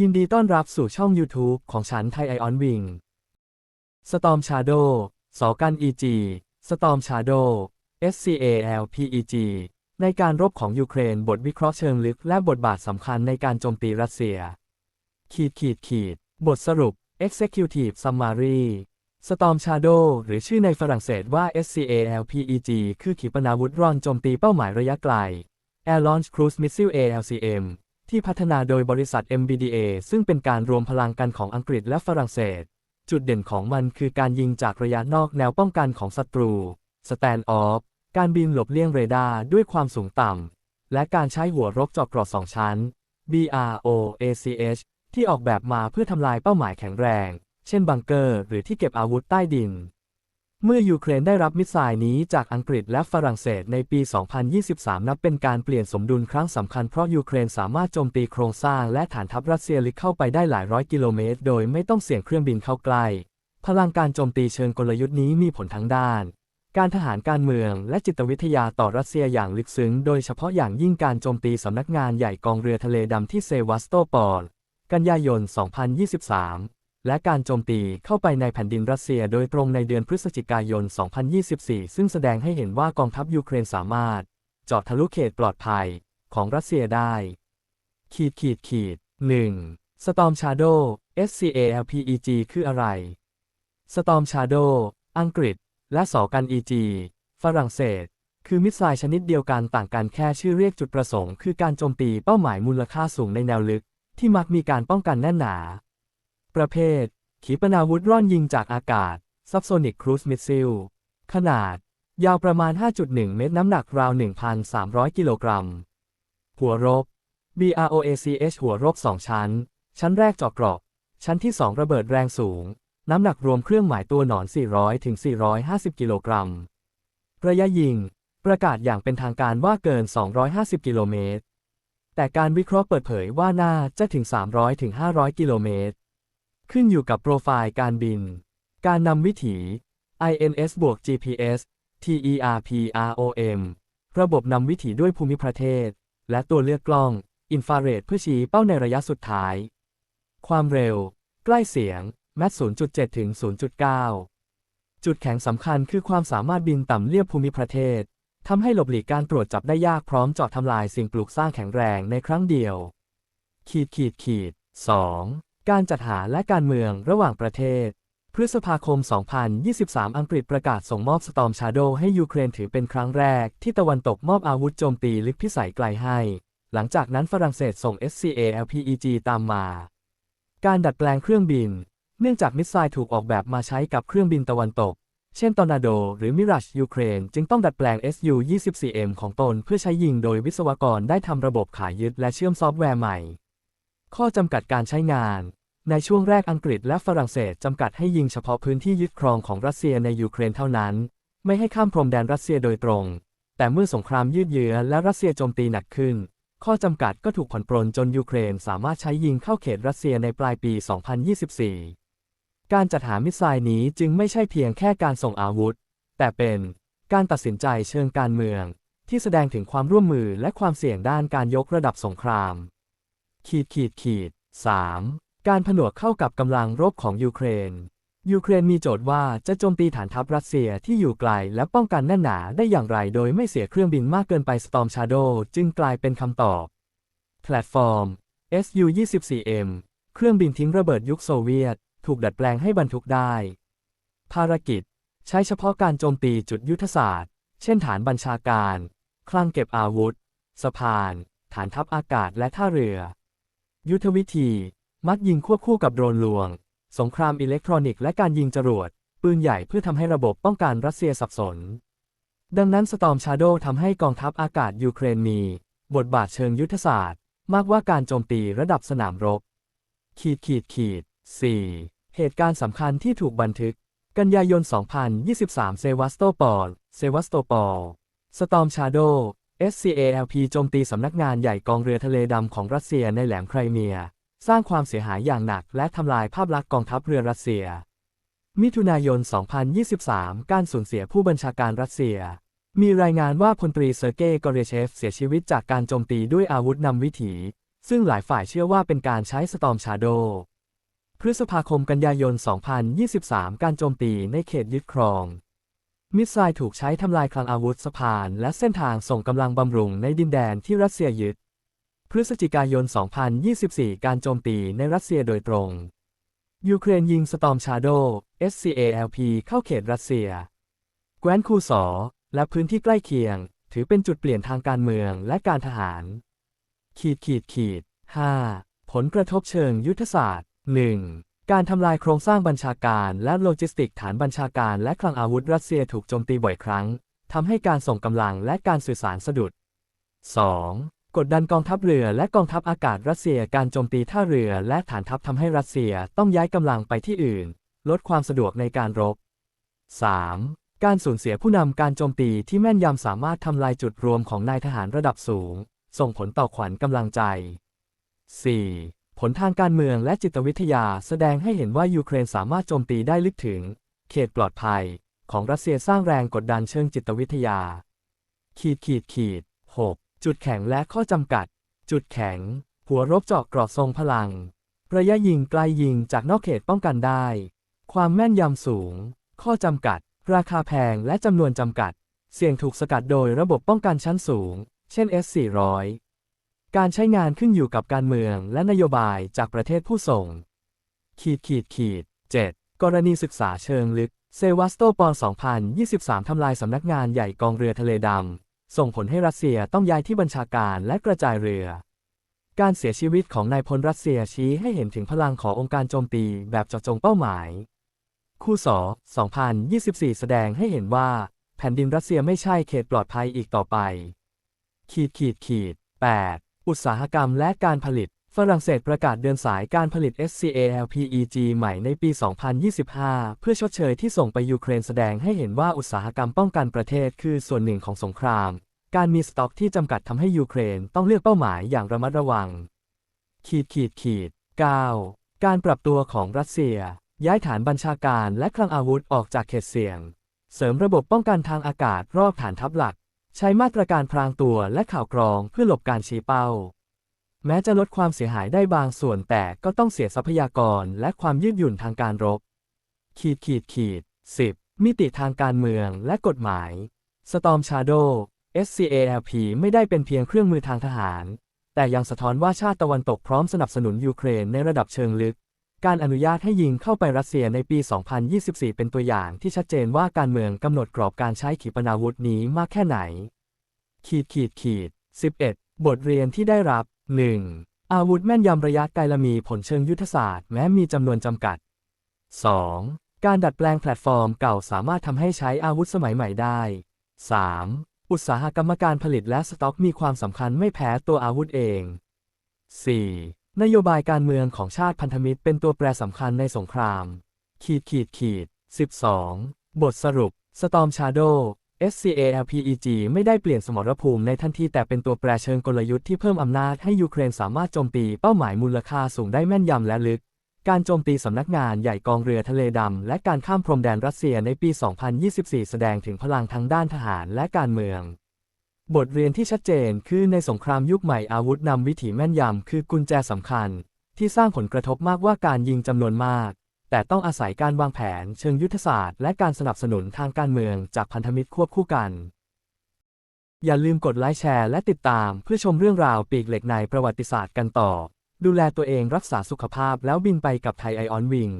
ยินดีต้อนรับสู่ช่อง YouTube ของฉันไทยไอออนวิง Storm Shadow สอกัน EG Storm Shadow SCALPEG ในการรบของยูเครนบทวิเคราะห์เชิงลึกและบทบาทสำคัญในการโจมตีรัสเซีย ขีดขีดขีด บทสรุป Executive Summary Storm Shadow หรือชื่อในฝรั่งเศสว่า SCALPEG คือขีปนาวุธร่อนโจมตีเป้าหมายระยะไกล Air Launch Cruise Missile ALCM ที่พัฒนาโดยบริษัท MBDA ซึ่งเป็นการรวมพลังกันของอังกฤษและฝรั่งเศส จุดเด่นของมันคือการยิงจากระยะนอกแนวป้องกันของศัตรู Stand Off การบินหลบเลี่ยงเรดาร์ด้วยความสูงต่ำ และการใช้หัวรบเจาะเกราะสองชั้น BROACH ที่ออกแบบมาเพื่อทำลายเป้าหมายแข็งแรง เช่นบังเกอร์ หรือที่เก็บอาวุธใต้ดิน เมื่อยูเครนได้รับมิสไซล์นี้จากอังกฤษและฝรั่งเศสในปี 2023 นับเป็นการเปลี่ยนสมดุลครั้งสำคัญเพราะยูเครนสามารถโจมตีโครงสร้างและฐานทัพรัสเซียลึกเข้าไปได้หลายร้อยกิโลเมตร โดยไม่ต้องเสี่ยงเครื่องบินเข้าใกล้ พลังการโจมตีเชิงกลยุทธ์นี้มีผลทั้งด้าน การทหารการเมืองและจิตวิทยาต่อรัสเซียอย่างลึกซึ้ง โดยเฉพาะอย่างยิ่งการโจมตีสำนักงานใหญ่กองเรือทะเลดำที่เซวัสโตปอล กันยายน 2023 และการโจมตีเข้าไปในแผ่นดินรัสเซียโดยตรงในเดือนพฤศจิกายน 2024 ซึ่งแสดงให้เห็นว่ากองทัพยูเครนสามารถเจาะทะลุเขตปลอดภัยของรัสเซียได้ ขีดขีดขีด 1. Storm Shadow SCALPEG คืออะไร Storm Shadow อังกฤษ และสอกัน EG ฝรั่งเศส คือมิสไซล์ชนิดเดียวกันต่างกันแค่ชื่อเรียกจุดประสงค์ คือการโจมตีเป้าหมายมูลค่าสูงในแนวลึก ที่มักมีการป้องกันแน่นหนา ประเภท ขีปนาวุธร่อนยิงจากอากาศ Subsonic Cruise Missile ขนาด ยาวประมาณ 5.1 เมตร น้ำหนักราว 1,300 กิโลกรัม หัวรบ BROACH หัวรบ 2 ชั้น ชั้นแรกเจาะเกราะชั้นที่ 2 ระเบิดแรงสูง น้ำหนักรวมเครื่องหมายตัวหนอน 400 ถึง 450 กิโลกรัม ระยะยิง ประกาศอย่างเป็นทางการว่าเกิน 250 กิโลเมตร แต่การวิเคราะห์เปิดเผยว่าน่าจะถึง 300 ถึง 500 กิโลเมตร ขึ้นอยู่กับโปรไฟล์การบิน การนำวิถี INS บวก GPS TERPROM ระบบนำวิถีด้วยภูมิประเทศ และตัวเลือกกล้อง อินฟราเรดเพื่อชี้เป้าในระยะสุดท้าย ความเร็ว ใกล้เสียง แมท0.7 ถึง 0.9 จุดแข็งสำคัญคือความสามารถบินต่ำเลียบภูมิประเทศทำให้หลบหลีกการตรวจจับได้ยากพร้อมเจาะทำลายสิ่งปลูกสร้างแข็งแรงในครั้งเดียว ขีดขีดขีด 2. การจัดหาและการเมืองระหว่างประเทศ พฤษภาคม 2023 อังกฤษประกาศส่งมอบ Storm Shadow ให้ยูเครนถือเป็นครั้งแรก ที่ตะวันตกมอบอาวุธโจมตีลึกพิสัยไกลให้ หลังจากนั้นฝรั่งเศสส่ง SCALPEG ตามมา การดัดแปลงเครื่องบิน เนื่องจากมิสไซล์ถูกออกแบบมาใช้กับเครื่องบินตะวันตก เช่นตอร์นาโด หรือมิราชยูเครน จึงต้องดัดแปลง SU-24M ของตนเพื่อใช้ยิงโดยวิศวกรได้ทำระบบขายึดและเชื่อมซอฟต์แวร์ใหม่ ข้อจำกัดการใช้งาน ในช่วงแรกอังกฤษและฝรั่งเศสจำกัดให้ยิงเฉพาะพื้นที่ยึดครองของรัสเซียในยูเครนเท่านั้น ไม่ให้ข้ามพรมแดนรัสเซียโดยตรง แต่เมื่อสงครามยืดเยื้อและรัสเซียโจมตีหนักขึ้น ข้อจำกัดก็ถูกผ่อนปรนจนยูเครนสามารถใช้ยิงเข้าเขตรัสเซียในปลายปี 2024 การจัดหามิสไซล์นี้จึงไม่ใช่เพียงแค่การส่งอาวุธ แต่เป็นการตัดสินใจเชิงการเมือง ที่แสดงถึงความร่วมมือและความเสี่ยงด้านการยกระดับสงคราม ขีดขีดขีด 3. การผนวกเข้ากับกำลังรบของยูเครน ยูเครนมีโจทย์ว่าจะโจมตีฐานทัพรัสเซียที่อยู่ไกลและป้องกันแน่นหนาได้อย่างไรโดยไม่เสียเครื่องบินมากเกินไป Storm Shadow จึงกลายเป็นคำตอบ แพลตฟอร์ม SU-24M เครื่องบินทิ้งระเบิดยุคโซเวียต ถูกดัดแปลงให้บรรทุกได้ ภารกิจ ใช้เฉพาะการโจมตีจุดยุทธศาสตร์ เช่นฐานบัญชาการ คลังเก็บอาวุธ สะพาน ฐานทัพอากาศและท่าเรือ ยุทธวิธี มักยิงควบคู่กับโดรนลวง สงครามอิเล็กทรอนิกส์และการยิงจรวด ปืนใหญ่เพื่อทำให้ระบบป้องกันรัสเซียสับสน ดังนั้น Storm Shadow ทำให้กองทัพอากาศยูเครนมี บทบาทเชิงยุทธศาสตร์ มากกว่าการโจมตีระดับสนามรบ ขีดขีดขีด 4. เหตุการณ์สำคัญที่ถูกบันทึก กันยายน 2023 เซวัสโตปอล เซวัสโตปอล Storm Shadow SCALP โจมตีสำนักงานใหญ่กองเรือทะเลดำของรัสเซียในแหลมไครเมีย สร้างความเสียหายอย่างหนักและทำลายภาพลักษณ์กองทัพเรือรัสเซีย มิถุนายน 2023 การสูญเสียผู้บัญชาการรัสเซีย มีรายงานว่าพลตรีเซอร์เกย์กอเรเชฟเสียชีวิตจากการโจมตีด้วยอาวุธนำวิถี ซึ่งหลายฝ่ายเชื่อว่าเป็นการใช้ Storm Shadow พฤษภาคมกันยายน 2023 การโจมตีในเขตยึดครอง มิสไซล์ถูกใช้ทำลายคลังอาวุธสะพาน และเส้นทางส่งกำลังบำรุงในดินแดนที่รัสเซียยึด พฤศจิกายน 2024 การโจมตีในรัสเซียโดยตรง ยูเครนยิงสตอมชาโด SCALP เข้าเขตรัสเซีย แคว้นคูสอ และพื้นที่ใกล้เคียง ถือเป็นจุดเปลี่ยนทางการเมืองและการทหาร ขีดขีดขีด 5. ผลกระทบเชิงยุทธศาสตร์ 1. การทำลายโครงสร้างบัญชาการและโลจิสติกฐานบัญชาการและคลังอาวุธรัสเซียถูกโจมตีบ่อยครั้ง ทำให้การส่งกำลังและการสื่อสารสะดุด 2. กดดันกองทัพเรือและกองทัพอากาศรัสเซียการโจมตีท่าเรือและฐานทัพทำให้รัสเซียต้องย้ายกำลังไปที่อื่น ลดความสะดวกในการรบ 3. การสูญเสียผู้นำการโจมตีที่แม่นยำสามารถทำลายจุดรวมของนายทหารระดับสูง ส่งผลต่อขวัญกำลังใจ 4. ผลทางการเมืองและจิตวิทยาแสดงให้เห็นว่ายูเครนสามารถโจมตีได้ลึกถึง เขตปลอดภัย ของรัสเซียสร้างแรงกดดันเชิงจิตวิทยา ขีดขีดขีด 6. จุดแข็งและข้อจำกัด จุดแข็ง หัวรบเจาะเกราะทรงพลัง ระยะยิงไกลยิงจากนอกเขตป้องกันได้ ความแม่นยำสูง ข้อจำกัด ราคาแพงและจำนวนจำกัด เสี่ยงถูกสกัดโดยระบบป้องกันชั้นสูง เช่น S400 การใช้งานขึ้นอยู่กับการเมืองและนโยบายจากประเทศผู้ส่ง ขีดขีดขีด 7. กรณีศึกษาเชิงลึก เซวาสโตปอล2023 ทำลายสำนักงานใหญ่กองเรือทะเลดำ ส่งผลให้รัสเซียต้องย้ายที่บัญชาการและกระจายเรือ การเสียชีวิตของนายพลรัสเซียชี้ให้เห็นถึงพลังขององค์การโจมตีแบบเจาะจงเป้าหมาย คู่สอ2024 แสดงให้เห็นว่า แผ่นดินรัสเซียไม่ใช่เขตปลอดภัยอีกต่อไป ขีดขีดขีด 8. อุตสาหกรรมและการผลิต ฝรั่งเศสประกาศเดินสายการผลิต SCALPEG ใหม่ในปี 2025 เพื่อชดเชยที่ส่งไปยูเครนแสดงให้เห็นว่าอุตสาหกรรมป้องกันประเทศคือส่วนหนึ่งของสงคราม การมีสต็อกที่จำกัดทำให้ยูเครนต้องเลือกเป้าหมายอย่างระมัดระวัง ขีดขีดขีด 9. การปรับตัวของรัสเซีย ย้ายฐานบัญชาการและคลังอาวุธออกจากเขตเสี่ยง เสริมระบบป้องกันทางอากาศรอบฐานทัพหลัก ใช้มาตรการพรางตัวและข่าวกรองเพื่อหลบการชี้เป้า แม้จะลดความเสียหายได้บางส่วนแต่ก็ต้องเสียทรัพยากรและความยืดหยุ่นทางการรบ ขีดขีดขีด 10. มิติทางการเมืองและกฎหมาย Storm Shadow SCALP ไม่ได้เป็นเพียงเครื่องมือทางทหาร แต่ยังสะท้อนว่าชาติตะวันตกพร้อมสนับสนุนยูเครนในระดับเชิงลึก การอนุญาตให้ยิงเข้าไปรัสเซียในปี 2024 เป็นตัวอย่างที่ชัดเจนว่าการเมืองกำหนดกรอบการใช้ขีปนาวุธนี้มากแค่ไหน ขีดขีดขีด 11. บทเรียนที่ได้รับ 1. อาวุธแม่นยำระยะไกลและมีผลเชิงยุทธศาสตร์แม้มีจำนวนจำกัด 2. การดัดแปลงแพลตฟอร์มเก่าสามารถทำให้ใช้อาวุธสมัยใหม่ได้ 3. อุตสาหกรรมการผลิตและสต็อกมีความสำคัญไม่แพ้ตัวอาวุธเอง 4. นโยบายการเมืองของชาติพันธมิตรเป็นตัวแปรสำคัญในสงคราม ขีดขีดขีด 12. บทสรุป Storm Shadow SCALPEG ไม่ได้เปลี่ยนสมรภูมิในทันทีแต่เป็นตัวแปรเชิงกลยุทธ์ที่เพิ่มอำนาจให้ยูเครนสามารถโจมตีเป้าหมายมูลค่าสูงได้แม่นยำและลึก การโจมตีสำนักงานใหญ่กองเรือทะเลดำ และการข้ามพรมแดนรัสเซียในปี 2024 แสดงถึงพลังทั้งด้านทหารและการเมือง บทเรียนที่ชัดเจนคือในสงครามยุคใหม่อาวุธนำวิถีแม่นยำคือกุญแจสำคัญ ที่สร้างผลกระทบมากว่าการยิงจำนวนมาก แต่ต้องอาศัยการวางแผนเชิงยุทธศาสตร์ และการสนับสนุนทางการเมืองจากพันธมิตรควบคู่กัน อย่าลืมกดไลค์แชร์และติดตามเพื่อชมเรื่องราวปีกเหล็กในประวัติศาสตร์กันต่อ ดูแลตัวเองรักษาสุขภาพแล้วบินไปกับไทยไอออนวิง